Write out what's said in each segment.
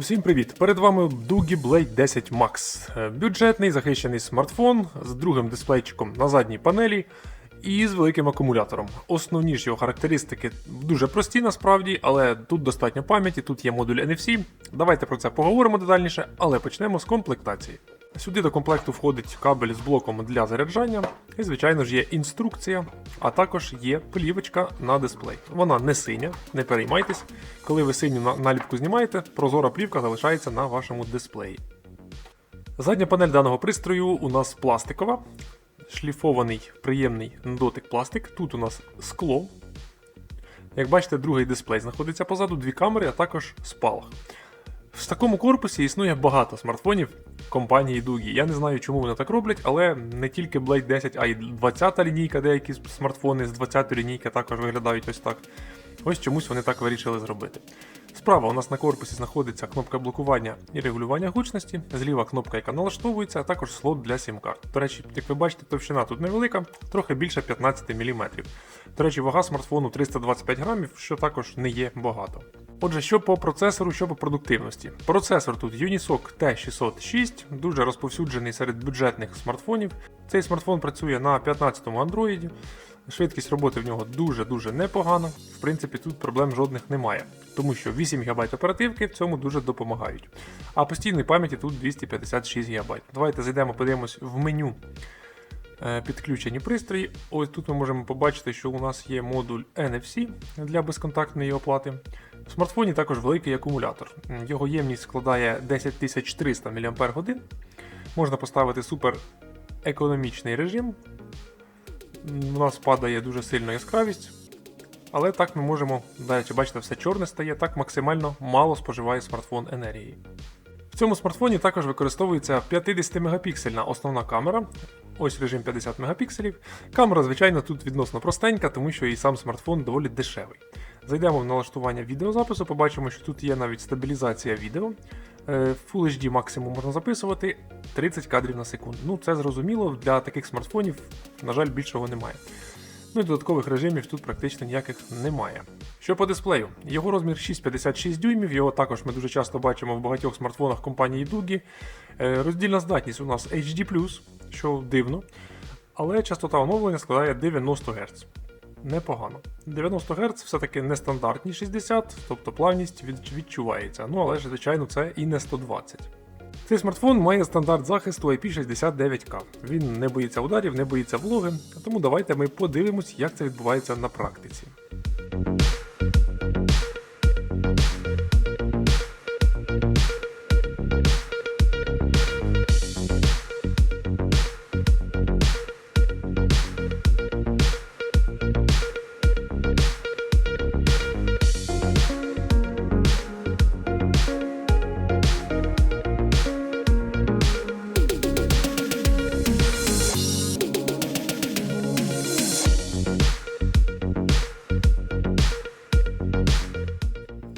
Усім привіт! Перед вами Doogie Blade 10 Max. Бюджетний захищений смартфон з другим дисплейчиком на задній панелі і з великим акумулятором. Основні ж його характеристики дуже прості насправді, але тут достатньо пам'яті, тут є модуль NFC. Давайте про це поговоримо детальніше, але почнемо з комплектації. Сюди до комплекту входить кабель з блоком для заряджання, і, звичайно ж, є інструкція, а також є плівочка на дисплей. Вона не синя, не переймайтесь. Коли ви синю наліпку знімаєте, прозора плівка залишається на вашому дисплеї. Задня панель даного пристрою у нас пластикова, шліфований приємний дотик пластик. Тут у нас скло. Як бачите, другий дисплей знаходиться позаду, дві камери, а також спалах. В такому корпусі існує багато смартфонів компанії Дугі. Я не знаю, чому вони так роблять, але не тільки Blade 10, а й 20-та лінійка, деякі смартфони з 20-ї лінійки також виглядають ось так. Ось чомусь вони так вирішили зробити. Справа у нас на корпусі знаходиться кнопка блокування і регулювання гучності, зліва кнопка, яка налаштовується, а також слот для сім-карт. До речі, як ви бачите, товщина тут невелика, трохи більше 15 мм. До речі, вага смартфону 325 грамів, що також не є багато. Отже, що по процесору, що по продуктивності. Процесор тут Unisoc T606, дуже розповсюджений серед бюджетних смартфонів. Цей смартфон працює на 15-му Android. Швидкість роботи в нього дуже-дуже непогана. В принципі, тут проблем жодних немає, тому що 8 ГБ оперативки в цьому дуже допомагають. А постійної пам'яті тут 256 ГБ. Давайте зайдемо, подивимось в меню е, підключені пристрої. Ось тут ми можемо побачити, що у нас є модуль NFC для безконтактної оплати. В смартфоні також великий акумулятор. Його ємність складає 10300 мАч. Можна поставити супер економічний режим. У нас падає дуже сильно яскравість. Але так ми можемо, далі бачите, все чорне стає, так максимально мало споживає смартфон енергії. В цьому смартфоні також використовується 50 мегапіксельна основна камера. Ось режим 50 мегапікселів. Камера, звичайно, тут відносно простенька, тому що і сам смартфон доволі дешевий. Зайдемо в налаштування відеозапису, побачимо, що тут є навіть стабілізація відео. Е, Full HD максимум можна записувати 30 кадрів на секунду. Ну, це зрозуміло, для таких смартфонів, на жаль, більшого немає. Ну і додаткових режимів тут практично ніяких немає. Що по дисплею? Його розмір 6,56 дюймів, його також ми дуже часто бачимо в багатьох смартфонах компанії Дугі. Е, Роздільна здатність у нас HD, що дивно, але частота оновлення складає 90 Гц. Непогано. 90 Гц все-таки нестандартні 60, тобто плавність відчувається. Ну але ж, звичайно, це і не 120. Цей смартфон має стандарт захисту IP69K. Він не боїться ударів, не боїться влоги, тому давайте ми подивимось, як це відбувається на практиці.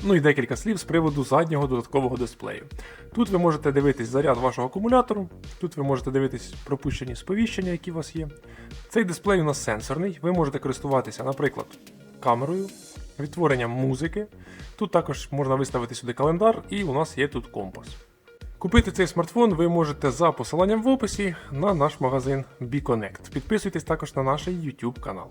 Ну і декілька слів з приводу заднього додаткового дисплею. Тут ви можете дивитись заряд вашого акумулятору, тут ви можете дивитись пропущені сповіщення, які у вас є. Цей дисплей у нас сенсорний, ви можете користуватися, наприклад, камерою, відтворенням музики. Тут також можна виставити сюди календар, і у нас є тут компас. Купити цей смартфон ви можете за посиланням в описі на наш магазин BeConnect. Підписуйтесь також на наш YouTube канал.